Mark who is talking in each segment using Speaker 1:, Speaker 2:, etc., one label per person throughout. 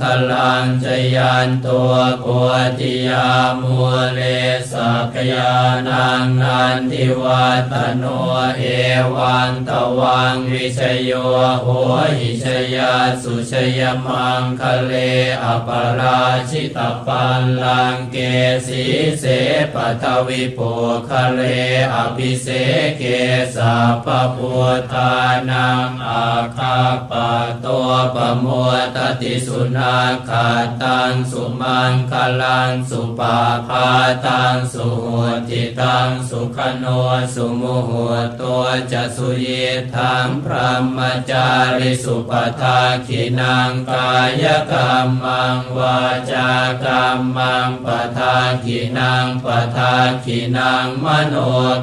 Speaker 1: คลังชยันตัวโพธิยามูเลสักยานังนันทิวัตโนเอวังตวังวิชโยโหหิชยาสุชยมังคะเลอปราชิตปัลลังเกสีเสปทวิโปคะเลอภิเสเกสัพพพุทานังอาคาปะตัวปะโมตติสุนาคาตังสุมังคลังสุปาพาตังสุโหติตังสุขโนสุโมโหตัวจะสุเยทังพระมจาริสุปทาขินังกายกรรมังวาจากรรมังปทาขินังปทาขินังมโน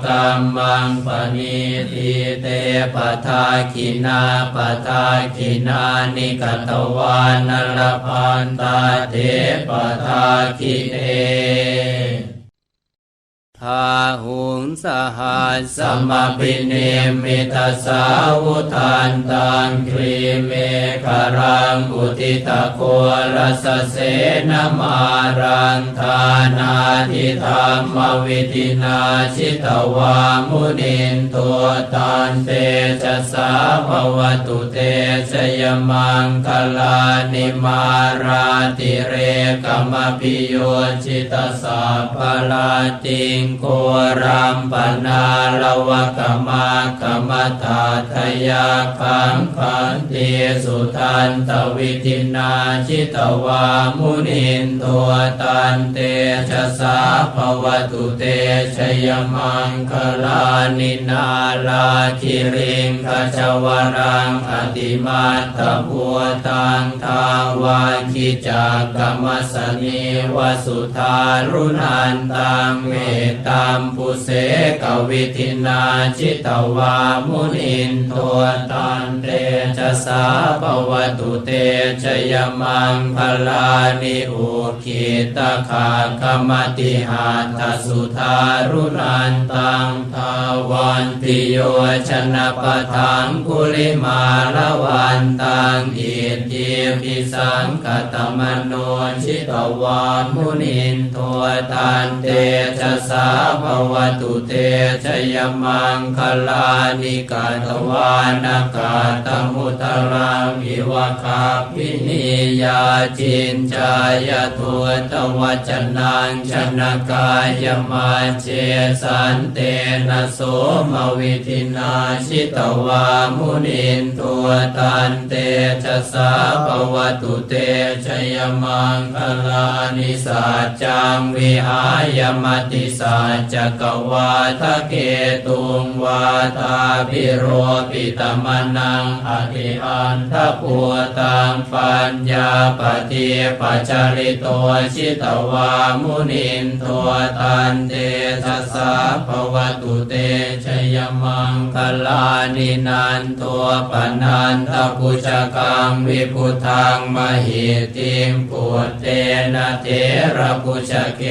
Speaker 1: กรรมังปณิทิเตปทาขินาปทาขินานิกตวานรพันตาเทปทาขิเต ทาหุงสหัสสมปิเนมิตาสาวุทานตังครีเมฆรังอุติตะโครสเสนมารังทานาทิธรรมวิธินาชิตวามุนินตัวตันเตจะสาภวตุเตชยมังคลานิมาราติเรกมปิโยชิตสาภลาติงโครัมปนาลวะกมากรมตาทยาคังคันเตสุทันตวิธินาชิตวามุนินตัวตันเตชะสาภวตุเตชยมังคลานินาลาคิริงขจวรังอติมาตพัวตังทาวาคิจากกรรมสนิวสุธารุนันตังเมตตามปุเสกวิธินาชิตวามุนินตัวตันเตชะสาภวตุเตชยมังคลานิอุคิตาคาคมติหาทสุธารุนันตังทาวันติโยชนะปะทังกุลิมาละวันตังอิทิปิสังกตมโนชิตวามุนินตัวตันเตชะสาภวตุเตชยมังคลานิกาตวานากาตมุตรังอิวะคาปินิยาจินจายทัวตวัจนังชนกายมาเจสันเตนะโสมวิธินาชิตวามุนินตัวตันเตชะสาภวตุเตชยมังคลานิสัจจังวิหายมติสัจักวาทะเกตุงวาตาพิโรปิตมนังอธิอันทพัวตังปัญญาปฏิปัจจริโตชิตวามุนินตัวตันเตชะสาภวตุเตชยมังคลานินันตัวปนันทปุจกังวิพุทังมหิติมปุตเตนะเทระปุจเก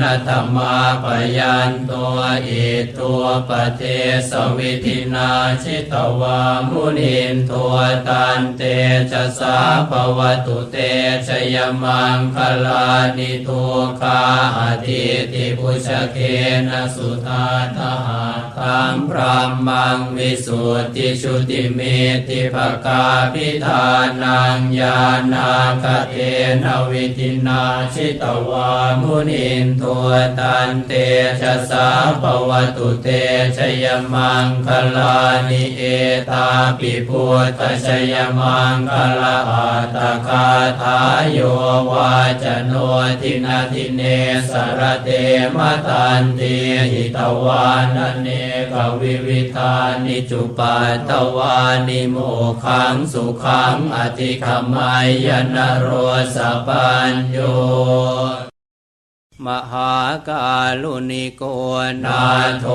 Speaker 1: นะธรรมาปยนตัวอิตัวปเทสวิธินาชิตวามุนินตัวตันเตชะสาภวตุเตชยมังคลานิทุคาอธิติปุชเกนสุธาทหาคังพระมังวิสุทธิชุติเมติภกาพิธานังญาณาคเทนวิธินาชิตวามุนินตัวตันเตชะสาภวตุเตชยมังคลานิเอตาปิพุทธชยมังคลาอัตตคาทายโยวาจโนทินาทิเนสรเตมตันติหิตวานเนกวิวิธานิจุปัตตวานิโมขังสุขังอธิขมายนโรสปัญโย มหากาลุนิโกนาโท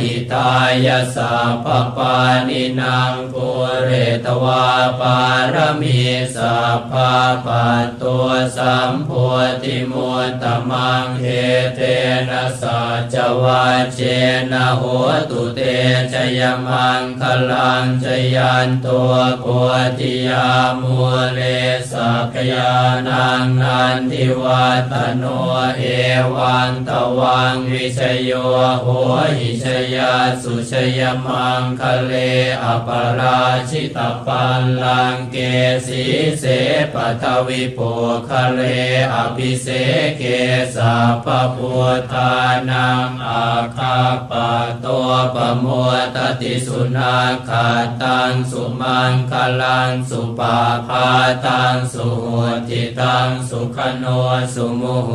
Speaker 1: หิตายาสัพปานินางปุเรตวาปารมีสัพพะปัตตัวสัมโพธิมุตตมังเฮเตนะสัจวัจเจนะโหตุเตชยมังคลังชยันตัวโพธิยามุเลสักยานังนันทิวัตโนเอวังตวังวิชโยโหหิชยาสุชยมังคะเลอปราชิตปัลลังเกสีเสปัทวิโปคะเลอภิเสเกสัพพพุทธานังอาคาปะตัวปะโมตติสุนาคาตังสุมังคลังสุปาพาตังสุโหติตังสุขโนสุมโห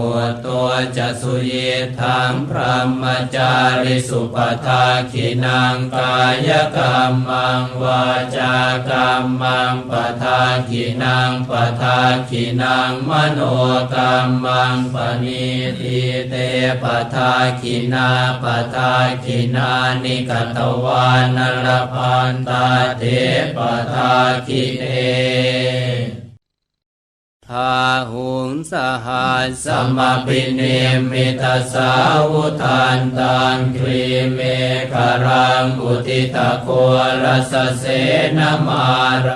Speaker 1: ตัวจะสุเยทังพระมจาริสุปทาขินังกายกรรมังวาจากรรมังปทาขินังปทาขินังมโนกรรมังปณิทิเตปทาขินาปทาขินานิกตวานรพันตาเทปทาขิเน ทาหุงสหัสสมปิเนมิตาสาวุทานตังครีเมฆรังอุติตะโครสเสนมาร